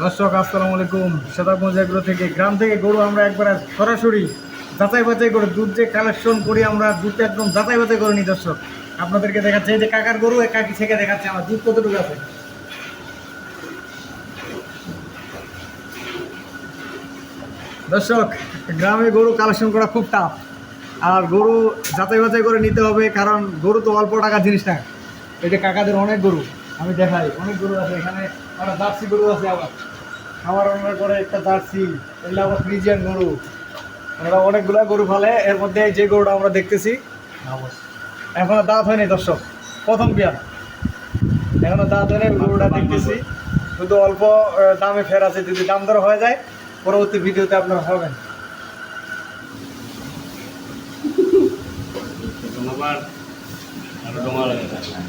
দর্শক, আসসালামু আলাইকুম। সেতাবগঞ্জ এগ্রো থেকে গ্রাম থেকে গরু আমরা একবার সরাসরি যাচাই বাছাই করে দুধ যে কালেকশন করি আমরা, দুধ একদম যাচাই বাছাই করে নিই দর্শক। আপনাদেরকে দেখাচ্ছে, এই যে কাকার গরু, এই কাকি থেকে দেখাচ্ছে আমার, দুধ কতটুকু আছে? দর্শক, গ্রামে গরু কালেকশন করা খুব টাফ আর গরু যাচাই বাছাই করে নিতে হবে, কারণ গরু তো অল্প টাকা জিনিস না। এটা কাকাদের অনেক গরু। আমি দেখাই, অনেক গরু আছে এখানে আমার জার্সি গরু আছে আবার। আমার অনেক করে একটা জার্সি, এগুলো আবার ফ্রিজিয়ান গরু। আমরা অনেকগুলো গরু ফালে, এর মধ্যে যে গরুটা আমরা দেখতেছি, এখনও দাঁত হয়নি দর্শক, প্রথম বিয়ার এখনও দাঁত হয়নি, গরুটা দেখতেছি। শুধু অল্প দামে ফের আছে, যদি দাম দর হয়ে যায়, পরবর্তী ভিডিওতে আপনারা হবেন তোমার আর তোমার হ্যাঁ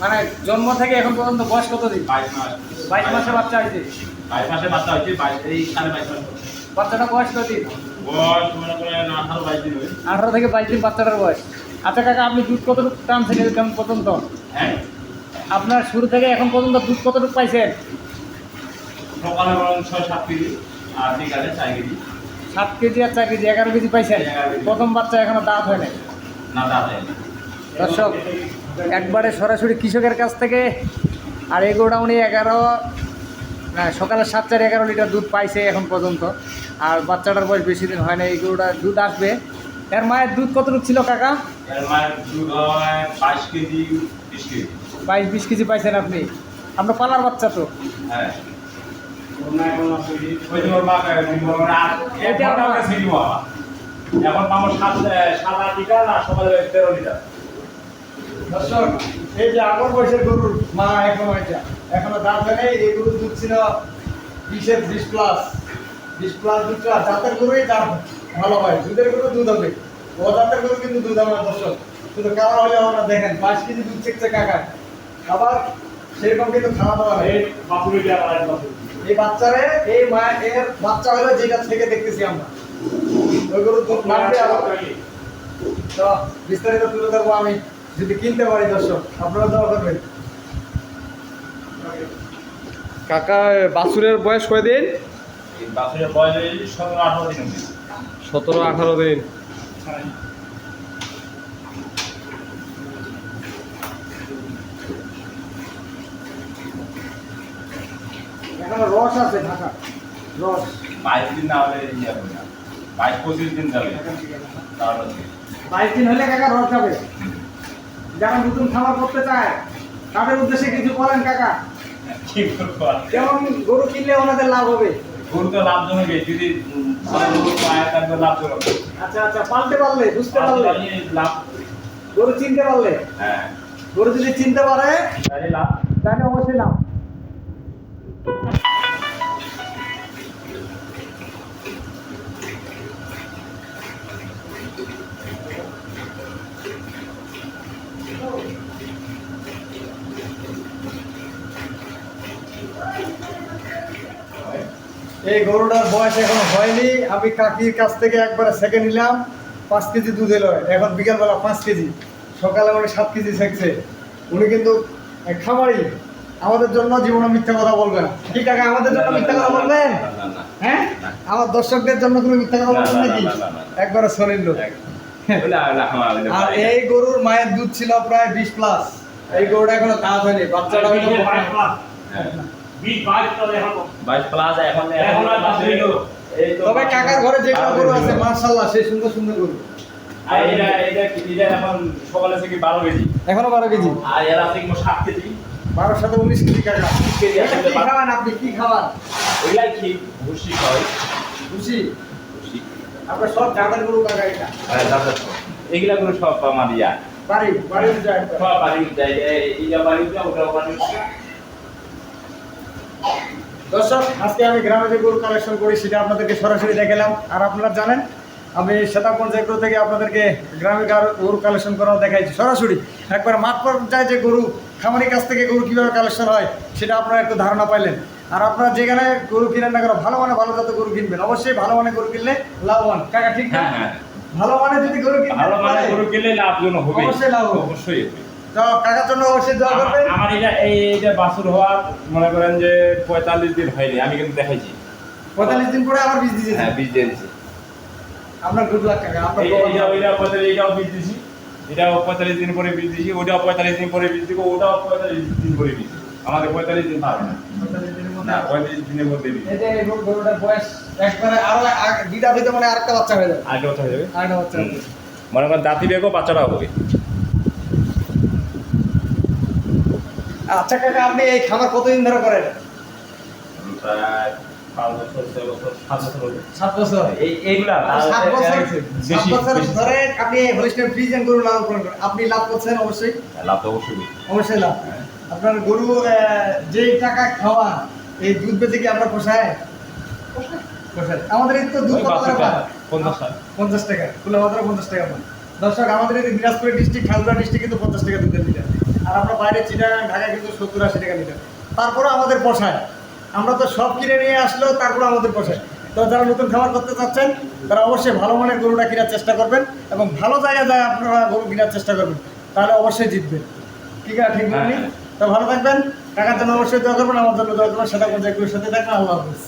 মানে জন্ম থেকে এখন পর্যন্ত বয়স কত দিন বাইশ মাস। বাইশ মাসের বাচ্চা হয়েছে? বাইশ মাসে বাচ্চা হয়েছে বাইশ এই সাড়ে বাইশ মাস বাচ্চাটা বয়স কত দিন বয়স মনে করেন আঠারো বাইশ দিন আঠারো থেকে বাইশ দিন বাচ্চাটার বয়স। আচ্ছা কাকা আপনি দুধ কতটুকু টানছেন এখন পর্যন্ত? হ্যাঁ। আপনার শুরু থেকে এখন পর্যন্ত দুধ কতটুকু পাইছেন? সকালে বরং ছয় সাত কেজি আর বিকালে চার কেজি। সাত কেজি আর চার কেজি এগারো কেজি পাইছেন? প্রথম বাচ্চা এখনও দাঁত হয় নাই? না দাদা দর্শক একবারে সরাসরি কৃষকের কাছ থেকে। আর এই গরুটা উনি এগারো সকালে সাত চার এগারো লিটার দুধ পাইছে এখন পর্যন্ত। আর বাচ্চাটার বয়স বেশি দিন হয় না এই গরুটা দুধ আসবে। এর মায়ের দুধ কতটুকু ছিল কাকা? বাইশ বিশ কেজি। পাইছেন আপনি। আমরা পালার বাচ্চা তো। হ্যাঁ। আমার-। এখন সাত সাত আট লিটার আর সকালে তেরো লিটার। দর্শক এই যে আগর বয়সের গরুর মা এখন এটা এখনও দাঁত হয় নাই এই গরুর দুধ ছিল বিশের বিশ প্লাস বিশ প্লাস দুধটা জাতের গরুই দাম ভালো হয়। দুধের গরু দুধ হবে। ও জাতের গরু কিন্তু দুধ আমার দর্শক। শুধু কালার হলে আমরা দেখেন পাঁচ কেজি দুধ চেকছে কাকা আবার সেরকম কিন্তু খাওয়া দাওয়া নেই এই বাচ্চারে এই মা এর বাচ্চা হলো যেটা থেকে দেখতেছি আমরা। ওই গরুর দুধ নামবে আরও। তো বিস্তারিত তুলে ধরবো আমি। যদি কিনতে পারি দর্শক আপনারা দোয়া করবেন কাকা বাছুরের বয়স কয়দিন? এই বাছুরের বয়স হয়েছে সতেরো আঠারো দিন সতেরো আঠারো দিন। এখানে রস আছে ঢাকা রস। বাইশ দিন না হলে ইয়ে হবে না। বাইশ পঁচিশ দিন যাবে। বাইশ দিন হলে কাকা রস যাবে। যারা নতুন খাবার করতে চায় তাদের উদ্দেশ্যে কিছু বলেন কাকা? কেমন গরু কিনলে ওনাদের লাভ হবে? গরু তো লাভজনক যদি লাভজনক আচ্ছা আচ্ছা পালতে পারলে বুঝতে পারলে? লাভ গরু চিনতে পারলে? হ্যাঁ। গরু যদি চিনতে পারে তাহলে লাভ। তাহলে অবশ্যই লাভ। এই গরুটার বয়স এখন হয়নি। আমি কাকির কাছ থেকে একবার সেকে নিলাম। পাঁচ কেজি দুধ এলো। এখন বিকালবেলা পাঁচ কেজি। সকালে উনি সাত কেজি সেকছে উনি কিন্তু খামারি। আমাদের জন্য জীবনে মিথ্যা কথা বলবেন না। কি কাকা আমাদের জন্য মিথ্যা কথা বলবেন। হ্যাঁ? আমার দর্শকদের জন্য কোনো মিথ্যা কথা বলবেন না, নাকি। একবারে শরীর লোক। আর এই গরুর মায়ের দুধ ছিল প্রায় বিশ প্লাস এই গরুটা এখনও দাঁত হয়নি। বাচ্চাটা হয়তো হ্যাঁ। বাইশ প্লাস এখন এখন আর বাছুর হইল। তবে কাকার ঘরে যেগুলো গরু আছে মার্শাল্লাহ সেই সুন্দর সুন্দর গরু। আর এটা এটা এটা এখন সকালে থেকে কেজি? এখনও বারো কেজি? আর এরা থেকে সাত কেজি? বারোর সাথে উনিশ কেজি কাকা। কেজি এটা কি খাওয়ান আপনি? কি খাওয়ান? ওইলাই কি? ভুসি হয় খুশি ভুসি। আপনার সব জাতের গরু কাকা এটা? দাদা এগুলা সব আমার ইয়া। বাড়ি বাড়ির যায় সব বাড়ি যায় এই- এইটা বাড়ি ওটা বাড়ি দর্শক আজকে আমি গ্রামে যে গরু কালেকশন করি সেটা আপনাদেরকে সরাসরি দেখালাম। আর আপনারা জানেন আমি সেতাবগঞ্জ এগ্রো থেকে আপনাদেরকে গ্রামে গার- কালেকশন করাও দেখাইছি। সরাসরি একবার মাঠ পর্যায়ে যে গরু খামারির কাছ থেকে গরু কীভাবে কালেকশন হয় সেটা আপনারা একটু ধারণা পাইলেন। আর আপনারা যেখানে গরু কিনেন না কেন ভালো মানে ভালো জাতের গরু কিনবেন। অবশ্যই ভালো মানে গরু কিনলে লাভবান কাকা ঠিক হ্যাঁ হ্যাঁ। ভালো মানে যদি গরু কিনতে ভালো মানে গরু কিনলে লাভজনক হবে। অবশ্যই লাভ অবশ্যই কাকার জন্য অবশ্যই দোয়া করবেন। আমার- আমার এটা এই বাছুর হওয়ার মনে করেন যে পঁয়তাল্লিশ দিন হয়নি আমি কিন্তু দেখাইছি। পঁয়তাল্লিশ দিন পরে আবার বীজ দিয়েছে। হ্যাঁ বীজ আপনার গুড লাক কাকা আপনার এই- ওইটা পঁয়তাল্লিশ এটাও বীজ দিছি এটাও পঁয়তাল্লিশ দিন পরে বীজ দিছি ওটাও পঁয়তাল্লিশ দিন পরে বীজ দিব ওটাও পঁয়তাল্লিশ দিন পরে বীজ আমাদের পঁয়তাল্লিশ দিন পাবে না। পঁয়তাল্লিশ দিনের মধ্যে বীজ বয়স একবারে আরও দুইটা ভিতরে মানে আরেকটা বাচ্চা হয়ে যাবে। আরেকটা হয়ে যাবে। আরেকটা বাচ্চা হুম। মনে করেন দাঁতি বেগও বাচ্চাটাও হবে। আচ্ছা কাকা আপনি এই খাবার কতদিন ধরে করেন? প্রায় পাঁচ বছর ছয় বছর সাত বছর হবে সাত বছর? এই এইগুলা সাত বছর সাত বছর ধরে আপনি হলিস্টেন ফ্রিজেন গরু লালন করেন। আপনি লাভ করছেন অবশ্যই? লাভ তো অবশ্যই অবশ্যই লাভ। হ্যাঁ। আপনার গরু আহ, টাকা খাওয়া এই দুধ বেচে কি আপনার পোষায়? পোষায়। আমাদের এই তো দুধ কত করে পঞ্চাশ টাকা। পঞ্চাশ টাকা। কুলা মাত্র পঞ্চাশ টাকা দর্শক আমাদের এই দিনাজপুর ডিস্ট্রিক্ট খালুয়া ডিস্ট্রিক্ট কিন্তু পঞ্চাশ টাকা দুধের লিটার আর আমরা বাইরে চিটাগাং ঢাকা কিন্তু সত্তর আশি টাকা লিটার। তারপরে আমাদের পোষায়। আমরা তো সব কিনে নিয়ে আসলেও তারপরে আমাদের পোষায়। তো যারা নতুন খাবার করতে চাচ্ছেন তারা অবশ্যই ভালো মানের গরুটা কেনার চেষ্টা করবেন এবং ভালো জায়গায় যায় আপনারা গরু কেনার চেষ্টা করবেন। তাহলে অবশ্যই জিতবেন। ঠিক আছে ঠিক হ্যাঁ। তো ভালো থাকবেন। টাকার জন্য অবশ্যই দোয়া করবেন আমার জন্য দোয়া করবেন। সেটা কোন সাথে থাকবেন আল্লাহ হাফিজ